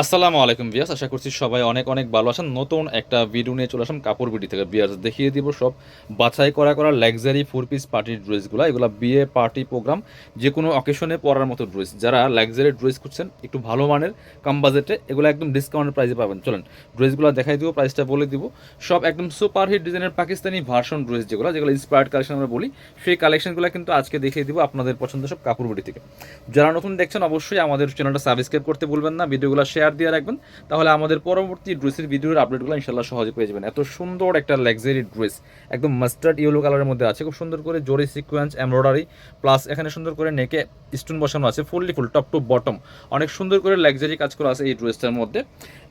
আসসালামু আলাইকুম বিয়াস আশা করছি সবাই অনেক অনেক ভালো আছেন। নতুন একটা ভিডিও নিয়ে চলে আসলাম কাপড় বিডি থেকে। বিয়াস দেখিয়ে দিব সব বাছাই করা করা লাক্সারি ফোর পিস পার্টির ড্রেসগুলো এগুলো বিয়ে পার্টি প্রোগ্রাম যে কোনো অকেশনে পরার মতো ড্রেস যারা লাক্সারি ড্রেস করছেন একটু ভালো মানের, কম বাজেটে এগুলো একদম ডিসকাউন্টের প্রাইসে পাবেন। চলেন ড্রেসগুলো দেখাই দিব প্রাইসটা বলে দিব। সব একদম সুপার হিট ডিজাইনের পাকিস্তানি ভার্সন ড্রেস যেগুলো যেগুলো ইন্সপায়ার্ড কালেকশন আমরা বলি, সেই কালেকশনগুলো কিন্তু আজকে দেখিয়ে দিব আপনাদের পছন্দ সব কাপড় বিডি থেকে। যারা নতুন দেখছেন, অবশ্যই আমাদের চ্যানেলটা সাবস্ক্রাইব করতে ভুলবেন না। ভিডিওগুলো শেয়ার দিয়ে রাখবেন, তাহলে আমাদের পরবর্তী ড্রেসের ভিডিওর আপডেটগুলো ইনশাল্লাহ সহজে পেয়ে যাবেন। এত সুন্দর একটা লাক্সারি ড্রেস একদম মাস্টার্ড ইয়েলো কালারের মধ্যে আছে, খুব সুন্দর করে জরি সিকোয়েন্স এমব্রয়ডারি প্লাস এখানে সুন্দর করে নেকে স্টোন বসানো আছে fully full top to bottom অনেক সুন্দর করে লাক্সারি কাজ করা আছে এই ড্রেসটার মধ্যে।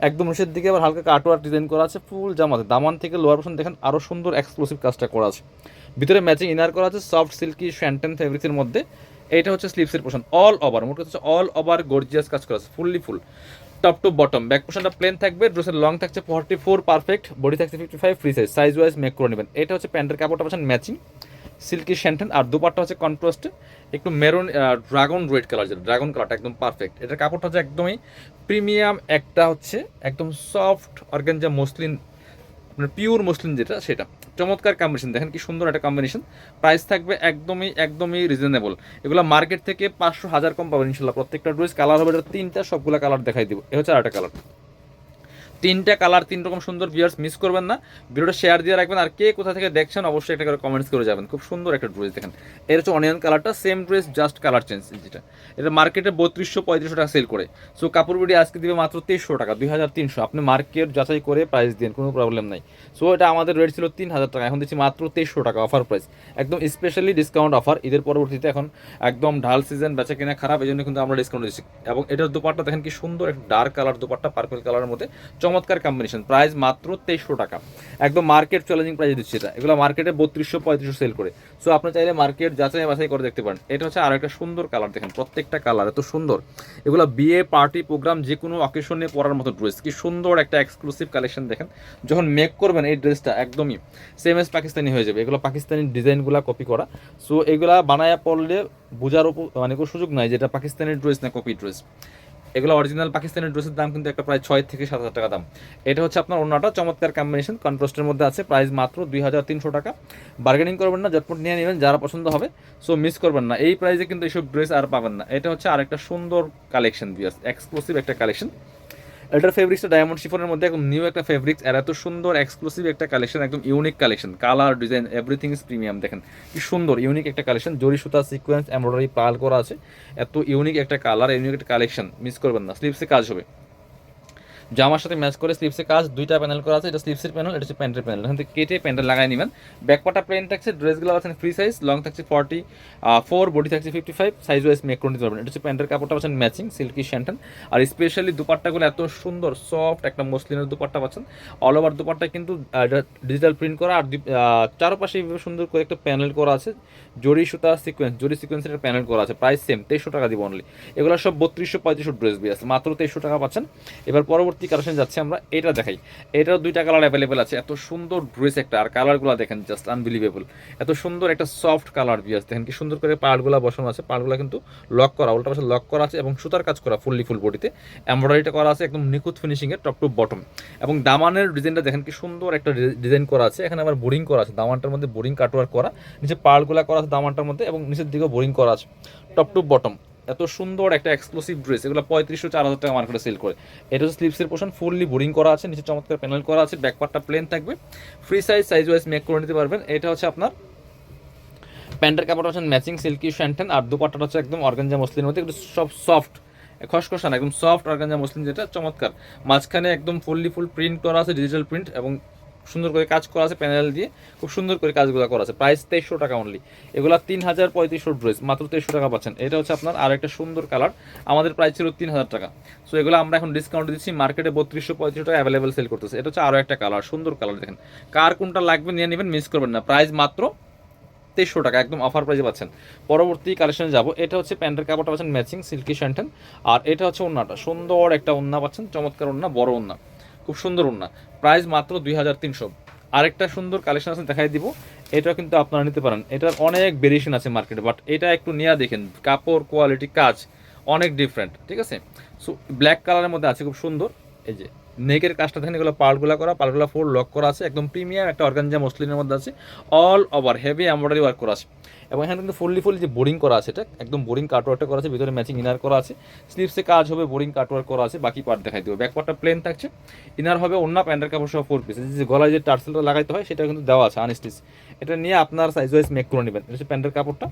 একদম নিচের দিকে আবার হালকা কাটওয়ার ডিজাইন করা আছে ফুল জামাতে দামান থেকে লোয়ার পোর্শন দেখেন আরও সুন্দর এক্সক্লুসিভ কাজটা করা আছে। ভিতরে ম্যাচিং ইনার করা আছে সফট সিল্কি শ্যান্টেন ফেব্রিক্সের মধ্যে। এইটা হচ্ছে স্লিপসের পোর্শন অল ওভার মোট হচ্ছে অল ওভার গর্জিয়াস কাজ করা আছে fully full top to bottom back পোর্শনটা প্লেন থাকবে ড্রেসের লং থাকছে ফর্টি ফোর পারফেক্ট বডি থাকছে fifty five free size size wise make করে নেবেন। এটা হচ্ছে প্যান্টের কাপড়টা পাচ্ছেন ম্যাচিং সিল্কি শ্যান্টেন আর দুপারটা হচ্ছে কন্ট্রাস্টে একটু মেরুন ড্রাগন রেড কালার যেটা ড্রাগন কালারটা একদম পারফেক্ট এটার কাপড়টা হচ্ছে একদমই প্রিমিয়াম একটা হচ্ছে একদম সফট অর্গানজা মসলিন মানে পিওর মসলিন যেটা, সেটা। চমৎকার কম্বিনেশন দেখেন কি সুন্দর একটা কম্বিনেশন প্রাইস থাকবে একদমই একদমই রিজনেবল এগুলো মার্কেট থেকে পাঁচশো হাজার কম পাবেন ইনশাল্লাহ। প্রত্যেকটা ড্রেস কালার হবে, এটা তিনটা সবগুলো কালার দেখাই দিব। এ হচ্ছে আরেকটা কালার তিনটা কালার তিন রকম সুন্দর ভিউয়ার্স মিস করবেন না। ভিডিওটা শেয়ার দিয়ে রাখবেন। আর কে কোথা থেকে দেখছেন, অবশ্যই একটা করে কমেন্টস করে যাবেন। খুব সুন্দর একটা ড্রেস দেখেন। এর হচ্ছে অনিয়ন কালারটা same dress just colour change যেটা। এটা মার্কেটে বত্রিশশো পঁয়ত্রিশশো টাকা সেল করে। সো কাপড় বিডি আজকে দিবে মাত্র তেইশশো টাকা, দুই হাজার তিনশো। আপনি মার্কেট যাচাই করে প্রাইস দিন কোনো প্রবলেম নাই। সো এটা আমাদের রেট ছিল তিন হাজার টাকা, এখন দিচ্ছি মাত্র তেইশশো টাকা অফার প্রাইস একদম স্পেশালি ডিসকাউন্ট অফার ঈদের পরবর্তীতে এখন একদম ঢাল সিজন বেচা কেনা খারাপ এই জন্য কিন্তু আমরা ডিসকাউন্ট দিচ্ছি। এবং এটার দুপাট্টা দেখেন কি সুন্দর, একটা ডার্ক কালার দুপাট্টা পার্পল কালারের মধ্যে। চমৎকার কম্বিনেশন প্রাইস মাত্র তেইশশো টাকা। একদম মার্কেট চ্যালেঞ্জিং প্রাইস দিচ্ছি এটা। এগুলো মার্কেটে বত্রিশশো, পঁয়ত্রিশশো সেল করে। সো আপনি চাইলে মার্কেট যাচাই বাছাই করে দেখতে পারেন। এটা হচ্ছে আরও একটা সুন্দর কালার দেখেন প্রত্যেকটা কালার এত সুন্দর। এগুলো বিয়ে পার্টি প্রোগ্রাম যে কোনো অকেশনে পরার মতো ড্রেস কি সুন্দর একটা এক্সক্লুসিভ কালেকশন দেখেন। যখন মেক করবেন এই ড্রেসটা একদমই সেম এস পাকিস্তানি হয়ে যাবে। এগুলো পাকিস্তানি ডিজাইনগুলো কপি করা। সো এগুলা বানায়া পড়লে বোঝার মানে কোনো সুযোগ নাই যে এটা পাকিস্তানি ড্রেস না কপি ড্রেস এগুলো অরিজিনাল পাকিস্তানি ড্রেসের দাম কিন্তু একটা প্রায় ছয় থেকে সাত হাজার টাকা দাম। এটা হচ্ছে আপনার অন্যটা চমৎকার কম্বিনেশন কন্ট্রাস্টের মধ্যে আছে প্রাইস মাত্র দুই হাজার তিনশো টাকা। বার্গেনিং করবেন না জটপট নিয়ে নেবেন, যারা পছন্দ হবে সো মিস করবেন না। এই প্রাইসে কিন্তু এইসব ড্রেস আর পাবেন না। এটা হচ্ছে আরেকটা সুন্দর কালেকশন বিয়াস এক্সক্লুসিভ একটা কালেকশন এটার ফেব্রিক্সটা ডায়মন্ড শিফনের মধ্যে একদম নিউ একটা ফেব্রিক্স আর এত সুন্দর এক্সক্লুসিভ একটা কালেকশন একদম unique collection colour design everything is premium দেখেন। কি সুন্দর ইউনিক একটা কালেকশন জরি সুতা সিকোয়েন্স এমব্রয়ডারি পাল করা আছে। এত ইউনিক একটা কালার ইউনিক একটা কালেকশন মিস করবেন না স্লিপসে কাজ হবে। জামার সাথে ম্যাচ করে স্লিপসে কাজ, দুইটা প্যানেল করা আছে, এটা স্লিপসের প্যানেল এটা হচ্ছে প্যান্টের প্যানেল এখান থেকে কেটে প্যান্টটা লাগাই নেবেন। ব্যাকপাটা প্লেন থাকছে ড্রেসগুলো আছেন ফ্রি সাইজ লং থাকছে ফর্টি ফোর বডি থাকছে fifty five size wise make করে নিতে পারবেন এটা হচ্ছে প্যান্টের কাপড়টা পাচ্ছেন ম্যাচিং সিল্কি শ্যান্টন আর স্পেশালি দুপাট্টাগুলো এত সুন্দর সফট একটা মসলিনের দুপাট্টা পাচ্ছেন। অল ওভার দুপাট্টা কিন্তু ডিজিটাল প্রিন্ট করা। আর চারপাশে এইভাবে সুন্দর করে একটা প্যানেল করা আছে। জরি সুতা সিকোয়েন্স জরি সিকোয়েন্সের একটা প্যানেল করা আছে। প্রাইস সেম তেইশশো টাকা দিব অনলি এগুলো সব বত্রিশশো পঁয়ত্রিশশো ড্রেস বি আছে। মাত্র তেইশশো টাকা পাচ্ছেন। এবার পরবর্তী কালেকশন যাচ্ছে আমরা, এটা দেখাই। এটাও দুইটা কালার অ্যাভেলেবেল আছে। এত সুন্দর ড্রেস একটা, আর কালারগুলো দেখেন জাস্ট আনবিলিভেবল এত সুন্দর একটা সফট কালার বিয়াস দেখেন কি সুন্দর করে পার্টগুলো বসানো আছে। পার্টগুলো কিন্তু লক করা, উল্টা পাশে লক করা আছে এবং সুতার কাজ করা ফুললি ফুল বডিতে এমব্রয়ডারিটা করা আছে একদম নিখুঁত ফিনিশিংয়ের টপ টু বটম এবং দামানের ডিজাইনটা দেখেন কি সুন্দর একটা ডিজাইন করা আছে। এখানে আবার বোরিং করা আছে। দামানটার মধ্যে বোরিং কাটওয়ার করা, নিচে পার্টগুলো করা আছে দামানটার মধ্যে এবং নিচের দিকেও বোরিং করা আছে। টপ টু বটম এত সুন্দর একটা এক্সক্লুসিভ ড্রেস এগুলো পঁয়ত্রিশশো চার হাজার টাকা মার্কেটে সেল করে। এটা হচ্ছে স্লিপসের পোর্শন ফুললি বোরিং করা আছে, নিচে চমৎকার প্যানেল করা আছে ব্যাকপার্টটা প্লেন থাকবে। Free size size wise make করে নিতে পারবেন। এটা হচ্ছে আপনার প্যান্টের কাপড় হচ্ছে ম্যাচিং সিল্কি শ্যান্টেন আর দুপাট্টাটা হচ্ছে একদম অর্গানজা মসলিনের মধ্যে একটু সব সফট খসখসা না একদম সফট অর্গানজা মসলিন যেটা, চমৎকার। মাঝখানে একদম ফুললি ফুল প্রিন্ট করা আছে ডিজিটাল প্রিন্ট এবং সুন্দর করে কাজ করা আছে প্যানেল দিয়ে খুব সুন্দর করে কাজগুলো করা আছে। প্রাইস তেইশশো টাকা অনলি এগুলো তিন হাজার পঁয়ত্রিশশো ড্রেস মাত্র তেইশশো টাকা পাচ্ছেন। এটা হচ্ছে আপনার আর একটা সুন্দর কালার আমাদের প্রাইস ছিল তিন হাজার টাকা। সো এগুলো আমরা এখন ডিসকাউন্ট দিচ্ছি। মার্কেটে বত্রিশশো পঁয়ত্রিশশো টাকা অ্যাভেলেবেল সেল করতেছে। এটা হচ্ছে আরও একটা কালার সুন্দর কালার দেখেন। কার কোনটা লাগবে নিয়ে নেবেন মিস করবেন না। প্রাইস মাত্র তেইশশো টাকা, একদম অফার প্রাইসে পাচ্ছেন। পরবর্তী কালেকশনে যাব। এটা হচ্ছে প্যান্টের কাপড়টা পাচ্ছেন ম্যাচিং সিল্কি শ্যান্টেন আর এটা হচ্ছে ওন্নাটা। সুন্দর একটা ওন্না পাচ্ছেন, চমৎকার ওন্না, বড় ওন্না। খুব সুন্দর ওন্না প্রাইস মাত্র দুই হাজার তিনশো। আরেকটা সুন্দর কালেকশন আছে, দেখাই দিব। এটা কিন্তু আপনারা নিতে পারেন। এটার অনেক ভেরিয়েশন আছে মার্কেটে বাট এটা একটু নিয়ে দেখেন। কাপড় কোয়ালিটি কাজ অনেক ডিফারেন্ট ঠিক আছে? সো ব্ল্যাক কালারের মধ্যে আছে, খুব সুন্দর। এই যে নেকের কাজটা দেখেন, এগুলো পার্টগুলো করা পার্টগুলো ফোর লক করা আছে, একদম প্রিমিয়াম একটা অর্গানজা মসলিনের মধ্যে আছে। All over heavy embroidery work করা আছে। এবং এখানে কিন্তু ফুললি ফুল যে বোরিং করা আছে, এটা একদম বোরিং কাটওয়ার্কটা করা আছে, ভিতরে ম্যাচিং ইনার করা আছে। স্লিপসে কাজ হবে, বোরিং কাটওয়ার্ক করা আছে, বাকি পার্ট দেখাই দেবো। ব্যাক পার্টটা প্লেন থাকছে। ইনার হবে অন্য প্যান্টের কাপড় সহ ফোর পিস যে গলায় যে টার্সেলটা লাগাইতে হয়, সেটা কিন্তু দেওয়া আছে আনস্টিচ এটা নিয়ে আপনার সাইজ ওয়াইজ মেক করে নেবেন। হচ্ছে প্যান্টের কাপড়টা।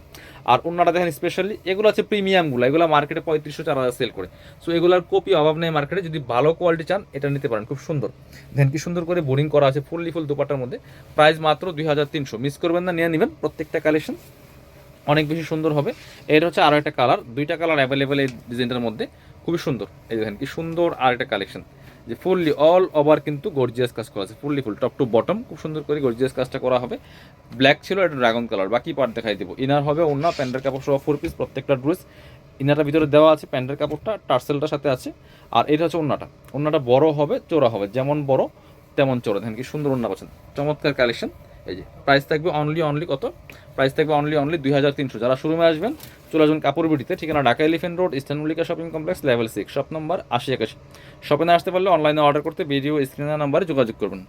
আর অন্যটা দেখেন স্পেশালি এগুলো আছে প্রিমিয়ামগুলো এগুলো মার্কেটে পঁয়ত্রিশশো চার হাজার সেল করে। সো এগুলোর কপি অভাব নেই মার্কেটে যদি ভালো কোয়ালিটি চান, এটা নিতে পারেন। খুব সুন্দর। দেখেন কি সুন্দর করে বোরিং করা আছে, ফুললি ফুল দুপাটার মধ্যে। প্রাইস মাত্র দুই হাজার তিনশো। মিস করবেন না, নিয়ে নেবেন। প্রত্যেকটা কালেকশন অনেক বেশি সুন্দর হবে। এর হচ্ছে আরও একটা কালার দুইটা কালার অ্যাভেলেবেল এই ডিজাইনটার মধ্যে। খুবই সুন্দর। এই দেখেন কি সুন্দর আর একটা কালেকশন যে ফুললি অল ওভার কিন্তু গর্জিয়াস কাজ করা আছে। Fully full top to bottom খুব সুন্দর করে গর্জিয়াস কাজটা করা হবে। ব্ল্যাক ছিল, এটা ড্রাগন কালার বাকি পার্ট দেখাই দেবো। ইনার হবে অন্য প্যান্টের কাপড় সহ ফোর পিস প্রত্যেকটা ড্রেস ইনারটা ভিতরে দেওয়া আছে প্যান্টের কাপড়টা টার্সেলটার সাথে আছে। আর এটা হচ্ছে অন্যটা অন্যটা বড় হবে, চোরা হবে। যেমন বড়, তেমন চোরা। দেখেন কি সুন্দর অন্য পাচ্ছেন। চমৎকার কালেকশন এই যে প্রাইস থাকবে অনলি অনলি কত? প্রাইস থাকবে অনলি অনলি দুই হাজার তিনশো। যারা শোরুমে আসবেন, চলে আসবেন কাপড় বিটিতে, ঠিকানা Dhaka elephant road eastern Mallika shopping complex level six shop number আশি একাশি। শপে আসতে পারলে অনলাইনে অর্ডার করতে ভিডিও স্ক্রিনের নাম্বারে যোগাযোগ করবেন।